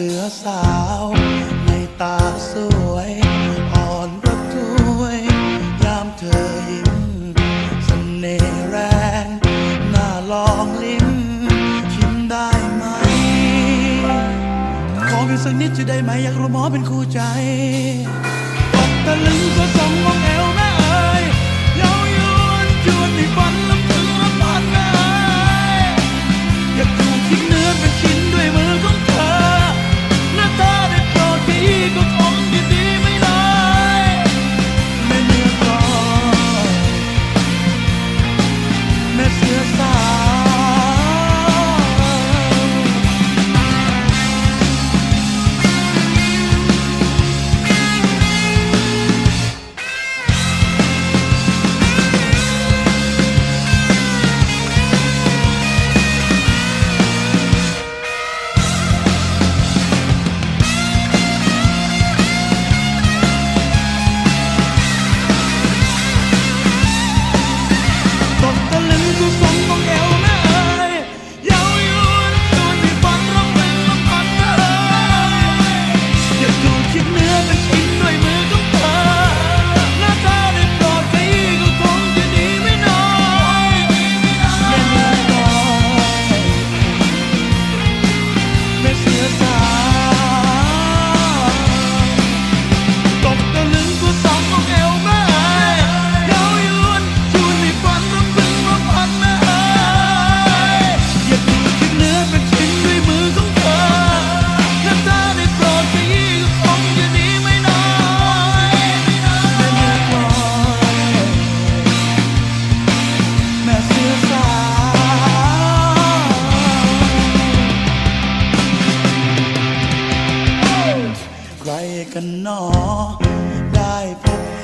สือสาว ในตาสวย อ่อนระทวย ยามเธอยิ้มเสน่ห์แรง น่าลองลิ้มชิมได้ไหม ขอเพียงสักนิดจะได้ไหม อยากรู้หมอเป็นคู่ใจตกตะลึงก็สมมอง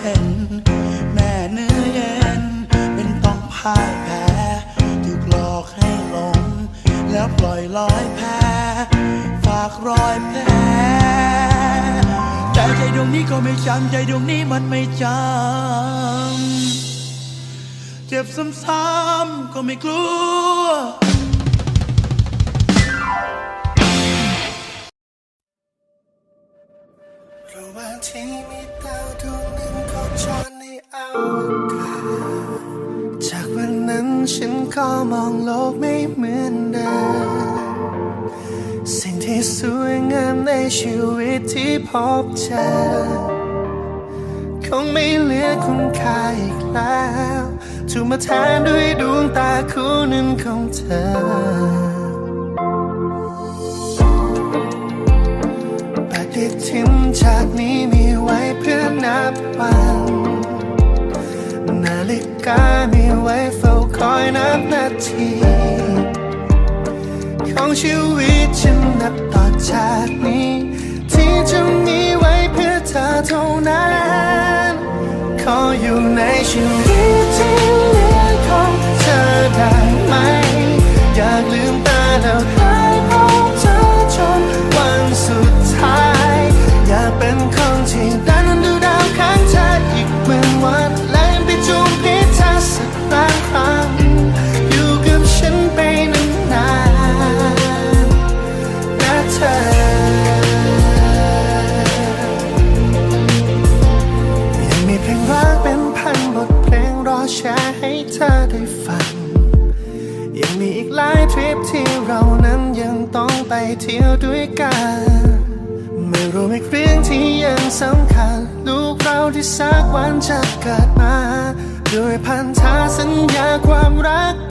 ห็น แม่เนื้อเย็น เป็นต้องพ่ายแพ้ถูกหลอกให้หลง แล้วปล่อยลอยแพ้ ฝากรอยแผลแต่ใจดวงนี้ก็ไม่จำใจดวงนี้มันไม่จำเจ็บซ้ำๆก็ไม่กลัวระหว่างที่มีดาวดวงหนึ่ง จรในอวกาศจากวันนั้นฉันก็มองโลกไม่เหมือนเดิมสิ่งที่สวยงามในชีวิตที่พบเจอคงไม่เหลือคุณค่าอีกแล้วถูกมาแทนด้วยดวงตาคู่หนึ่งของเธอ ทินชาตินี้มีไว้เพื่อนับวัน นาฬิกามีไว้เฝ้าคอยนับนาที ของชีวิตฉันนับต่อจากนี้ ที่จะมีไว้เพื่อเธอเท่านั้น ขออยู่ในชีวิตที่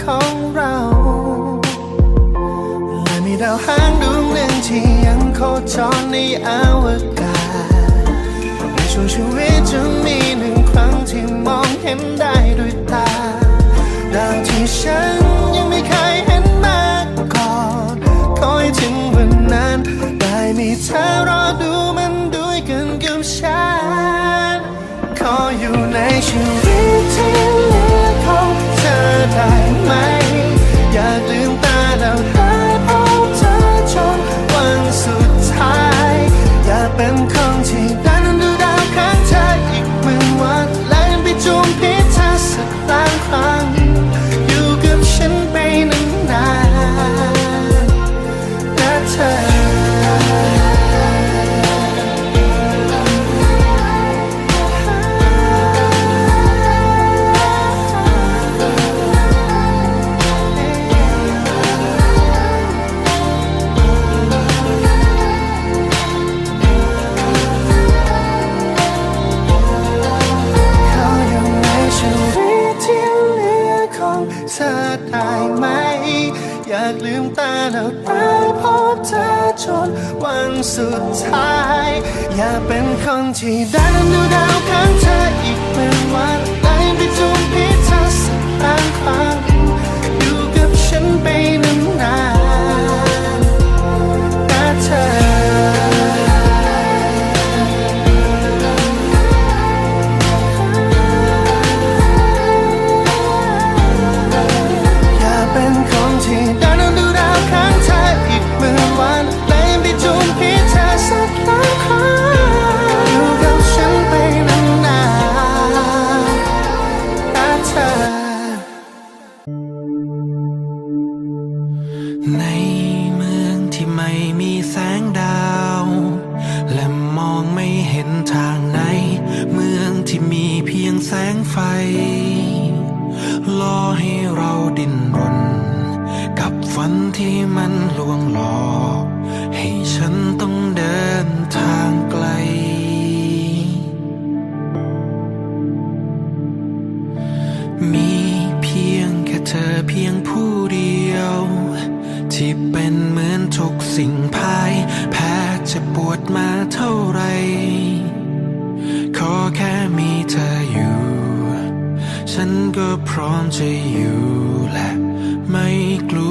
ของเราและมีดาวหางดวงหนึ่งที่ยังโคจรในอวกาศในช่วงชีวิตจะมีหนึ่งครั้งที่มองเห็นได้ด้วยตาดาวที่ฉันยังไม่เคยเห็นมาก่อนคอยถึงวันนั้น ได้มีเธอรอดูมันด้วยกันกับฉันขออยู่ในชีวิตที่เหลือของเธอได้ 期待。 เมืองที่ไม่มีแสงดาว และมองไม่เห็นทางไหน เมืองที่มีเพียงแสงไฟล่อให้เราดิ้นรน กับฝันที่มันลวงหลอก ให้ฉันต้องเดินทาง สิ่งพายแพ้จะปวดมาเท่าไร ขอแค่มีเธออยู่ ฉันก็พร้อมจะอยู่และไม่กลัว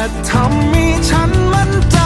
และทำให้ฉันมั่นใจ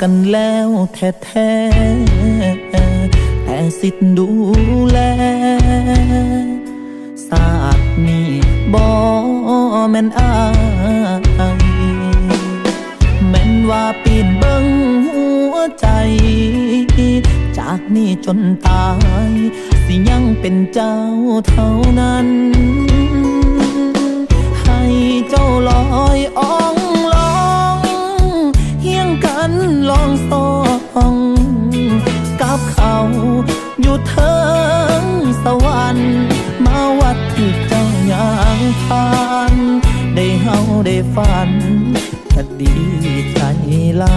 กันแล้วแท้ๆแต่สิทธิ์ดูแลศาสตร์นี้บ่แม่นอายแม่นว่าปีนเบิ่งหัวใจ จากนี้จนตาย สิยังเป็นเจ้าเท่านั้น ให้เจ้าลอยอ่องลอง ลองสองกับเขาอยู่เทิงสวรรค์มาวัดที่เจ้าย่างทานได้เฮาได้ฝันก็ดีใจลา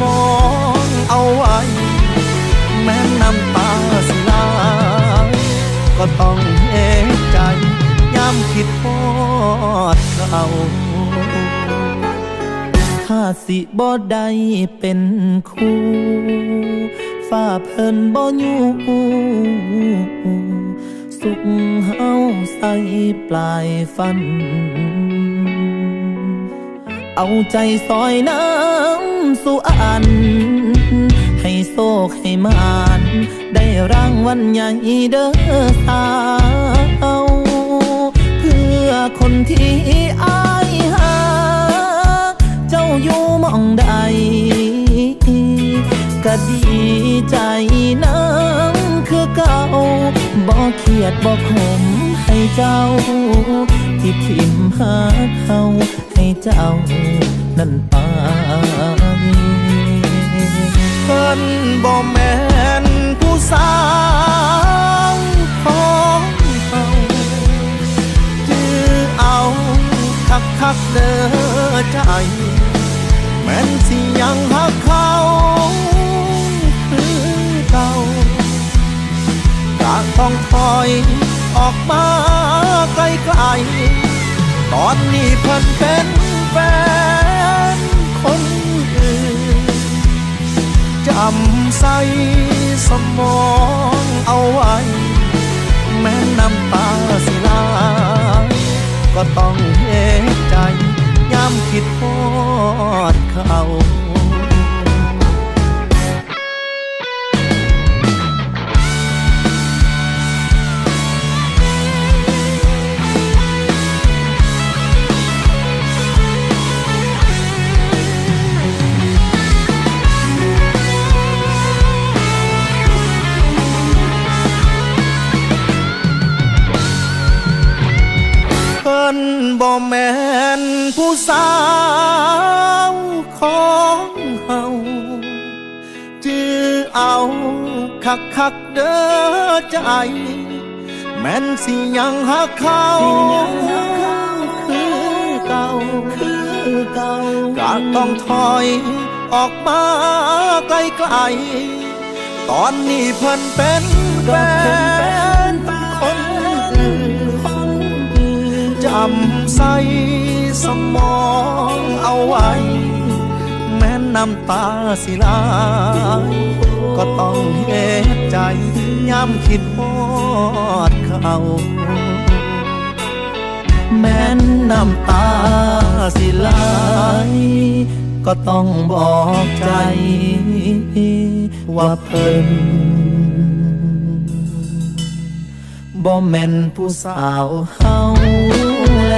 มองเอาไว้ แม้น้ำตาสลายก็ต้องเอกใจย้ำคิดพอดเขาถ้าสิบ่ได้เป็นคู่ฝ้าเพิ่นบ่อยู่สุขเฮาใส่ปลายฟัน เอาใจซอยน้ำ สู่อัน ให้โศกให้มานได้รางวัลใหญ่เด้อสาว เพื่อคนที่อายหา เจ้าอยู่มองใดก็ดีใจน้ำคือเก่าบ่เครียดบ่ขมให้เจ้า ที่ทิมหาเขาให้เจ้า นั่นไปเพิ่นบ่แม่นผู้สาวของเฮาจือเอาคักคักเด้อใจ แม่นสิยังหักเขาคือเก่าก็ต้องถอยออกมาไกลๆตอนนี้เพิ่นเป็นแฟน จำใสสมองเอาไว้ แม้น้ำตาสิลายก็ต้องเหตใจย้ำคิดพอดเขา สาวของเฮาจือเอาคักคักเด้อใจ แม่นสิยังหักเขาคือเก่าคือเก่าก็ต้องถอยออกมาไกลๆตอนนี้เพิ่นเป็นแฟนคนอื่นจำใส่ สมองเอาไว้ แม้น้ำตาสิลาย ก็ต้องเห็นใจย้ำคิดพอดเขาแม้นน้ำตาสิไหลก็ต้องบอกใจ ว่าเพิ่นบ่แม่นผู้สาวเฮาแล